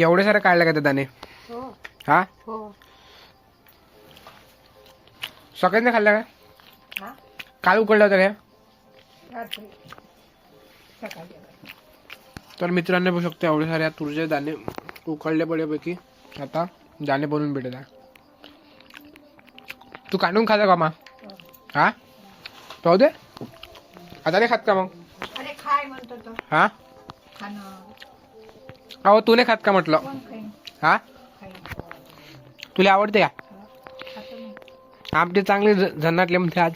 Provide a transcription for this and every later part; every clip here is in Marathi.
एवढे सारे काढले का ते दाणे? हो. हा? हो. सकाळी नाही का? हा? काल काय रात्री. सकाळी. तर मित्रांनो बघू शकतो एवढे सारे तुरचे दाणे उकडले बऱ्यापैकी. आता दाणे बनवून भेटत तू काढून खाता का मा? हा. पाहू दे. आता नाही खात का मग? हा? अहो तू नाही खात का म्हटलं? हा? तुला आवडते का? आमचे चांगले झन्नाटले म्हणते आज.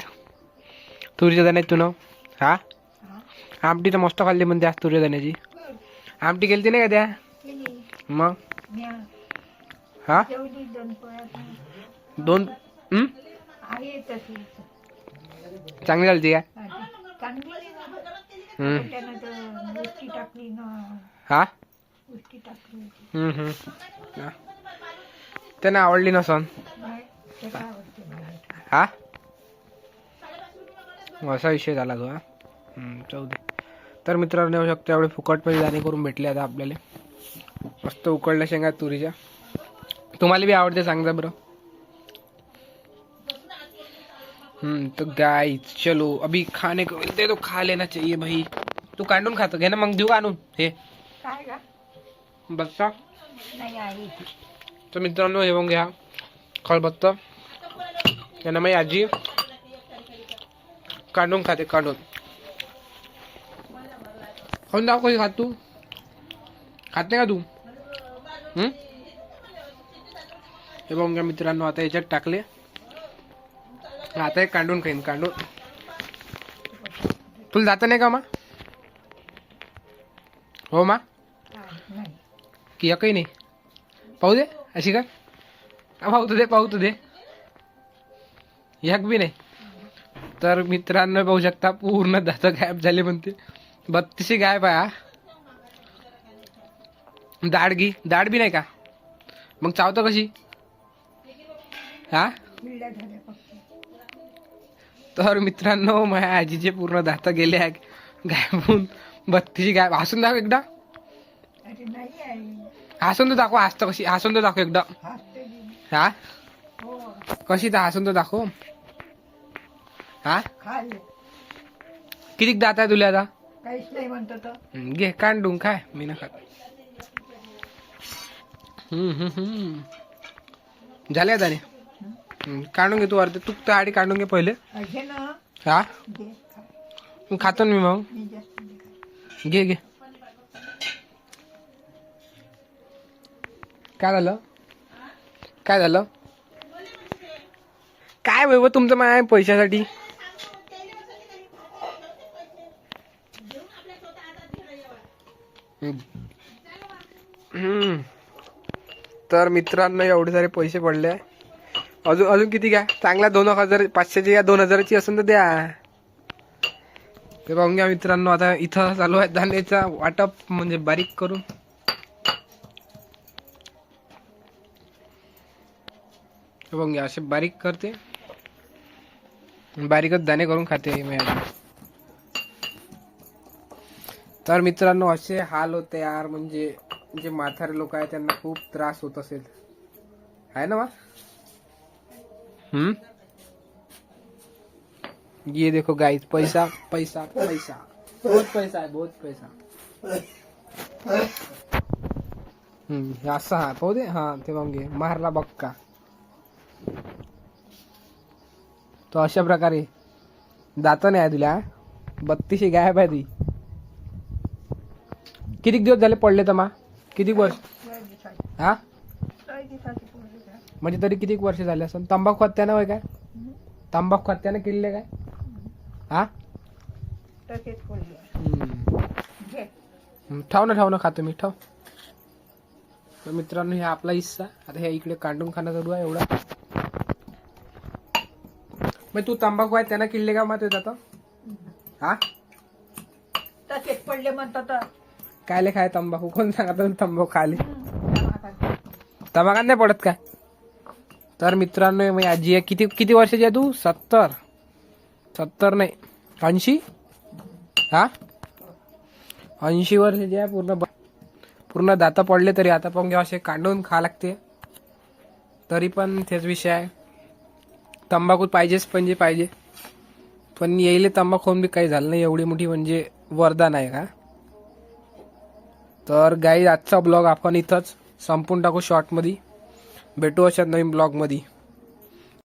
तुरीच्या दाण्यात तू ना? हा? आमटी तर मस्त खाल्ली म्हणते आज तुरीच्या दाण्याची. आमटी गेलती नाही का त्या? केली. मग? हा? दोन चांगली झाली का? हं. त्यानं टाकली होती. हा. आवडली नसन नाही, ते काय आवडते मला. हा? असा विषय झाला तो हा. हं, जाऊ दे. तर मित्रांनो येऊ शकतो एवढे फुकटमध्ये दाणे करून भेटले आता आपल्याला. मस्त उकडल्या शेंगा तुरीच्या. तुम्हाला बी आवडते सांगता बरं. हम्म तो गाय चलो. अभी खाने को मिलते तो खा लेना चाहिए भाई. तू कांडून खातो घे ना मग देऊ का आणून. हे. आहे तर मित्रांनो हे मग घ्या. खळबत्त त्यांना माझी आजी. काढून खाते काढून. खाऊन दाव कशी खात तू. खात नाही का तू? हम्म? हे बघ घ्या मित्रांनो आता याच्यात टाकले. आता एक कांडून खाईन कांडून तुला जात नाही का मा? हो मा? की एकही नाही। पाहू दे अशी का? पाहू तू दे पाहू तू दे। एक बी नाही। तर मित्रांनो पाहू शकता पूर्ण दात गायब झाले म्हणते. बत्तीशी गायब आहे हा. दाढ घी. दाढ बी नाही का? मग चावतं कशी? हा? तर मित्रांनो माझ्या आजीचे पूर्ण दात गेले आहे गायब होऊन बत्तीशी गायब. हसून दाखव एकदा. हसून तर दाखव हसतं कशी? हसून तर दाखव एकदा. हा? कशी तर हसून तर दाखव? हा? किती दात आहे तुला आता? काहीच नाही म्हणतो घे कांडून काय मी ना खात. झाले आता काढून घे तू अर्धे तू तर आडी काढून घे पहिले. हा? खातो ना मी मग. घे घे. काय झालं? काय झालं? काय वैभव तुमचं माय पैशासाठी? तर मित्रांनो एवढे सारे पैसे पडले. अजून अजून किती घ्या? चांगल्या दोन हजार पाचशेची या दोन हजाराची असेल तर द्या. ते पाहून घ्या मित्रांनो आता इथं चालू आहे धान्याचा वाटप म्हणजे बारीक करून. हे घ्या असे बारीक करते बारीकच दाणे करून खाते मी तर मित्रांनो असे हाल होते यार म्हणजे जे म्हातारे लोक आहेत त्यांना खूप त्रास होत असेल आहे ना हम्म ये देखो गाइस पैसा पैसा पैसा बहुत पैसा आहे बहुत पैसा हम्म असं हा पाहू दे हा ते मग घे मारला बक्का तो अशा प्रकारे दात नाही आहे तुला. बत्तीशी गायब आहे ती. किती दिवस झाले पडले तर मा किती वर्ष? हा? म्हणजे तरी किती वर्ष झाले असं तंबाखू हत्यानं होय काय? तंबाखू हत्यानं केलेले काय? हा? तसेच ठेव ना ठेव ना खातो मी ठेव. तर मित्रांनो हे आपला हिस्सा. आता हे इकडे कांडून खाणं चालू आहे एवढा. मग तू तंबाखू आहे त्यांना किल्ले का मग ते जातं हा? तसेच पडले म्हणतो तर कायले खाय तंबाखू? कोण सांगत तंबाखू खाले. तंबाखात नाही पडत काय? तर मित्रांनो मी आजी आहे किती किती वर्षाची आहे तू? सत्तर. सत्तर नाही. ऐंशी? हा? ऐंशी वर्षाची आहे पूर्ण पूर्ण दाता पडले तरी आता पण घेऊ असे कांडून खा लागते. तरी पण तेच विषय आहे. तंबाखू पाहिजेच म्हणजे पाहिजे. पण येईले तंबाखू बी काही झालं नाही एवढी मोठी म्हणजे वरदान आहे का? तर गाई आजचा ब्लॉग आपण इथंच संपून टाकू शॉर्टमध्ये भेटू अशा नवीन ब्लॉगमध्ये